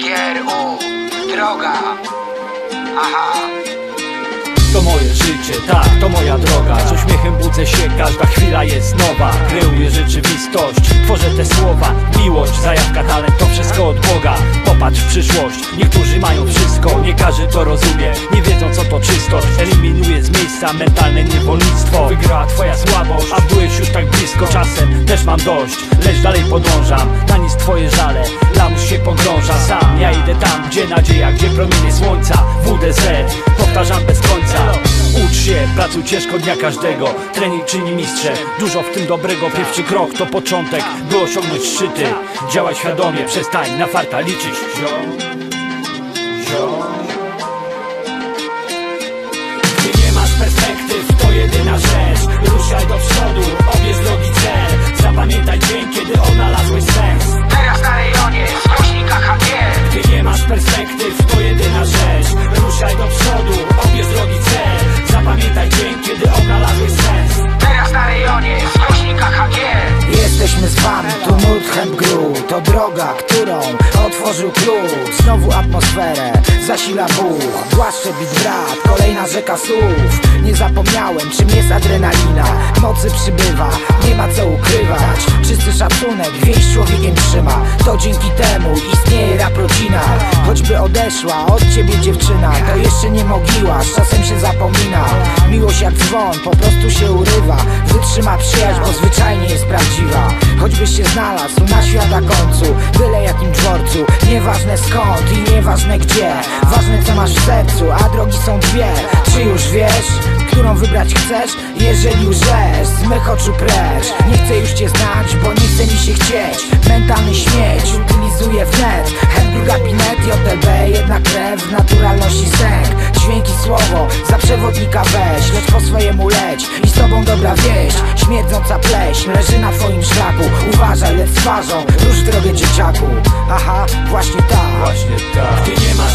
domu Droga. Aha. To moje życie, tak, to moja droga. Z uśmiechem budzę się, każda chwila jest nowa. Kreuję rzeczywistość, tworzę te słowa. Miłość, zajawka, talent, to wszystko od Boga. Popatrz w przyszłość, niektórzy mają wszystko. Nie każdy to rozumie, nie wiedzą co to czystość. Eliminuję z miejsca mentalne niewolnictwo. Wygrała twoja słabość, a byłeś już tak blisko Czasem też mam dość, lecz dalej podążam. Na nic twoje żale, lamus się pogrąża. Sam ja idę tam, gdzie nadzieja, gdzie promienie słońca. WDZ, powtarzam bez końca. Ucz się, pracuj ciężko dnia każdego. Trening czyni mistrze, dużo w tym dobrego. Pierwszy krok to początek, by osiągnąć szczyty. Działaj świadomie, przestań na farta liczyć. Gdy nie masz perspektyw, to jedyna rzecz. Ruszaj do przodu, Nordham Gru To droga, którą otworzył klucz. Znowu atmosferę zasila Bóg Głaszcze bit brat, kolejna rzeka słów. Nie zapomniałem czym jest adrenalina. Mocy przybywa, nie ma co ukrywać. Czysty szacunek, więź człowiekiem trzyma. To dzięki temu istnieje rap rodzina. Choćby odeszła od ciebie dziewczyna To jeszcze nie mogiła, z czasem się zapomina dzwon, po prostu się urywa. Wytrzyma przyjaźń, bo zwyczajnie jest prawdziwa. Choćbyś się znalazł na świata końcu Byle jakim dworcu. Nieważne skąd i nieważne gdzie. Ważne co masz w sercu, a drogi są dwie. Czy już wiesz, którą wybrać chcesz? Jeżeli łżesz, z mych oczu precz. Nie chcę już cię znać, bo nie chce mi się chcieć. Mentalny śmieć, utylizuję wnet. Hebru gabinet, JLB, jedna krew Naturalności sęk, dźwięki słowo przewodnika weź, lecz po swojemu leć. I z tobą dobra wieść, śmierdząca pleśń Leży na twoim szlaku, uważaj, lecz twarzą Rusz drogę dzieciaku, aha, właśnie tak. Właśnie tak. Nie masz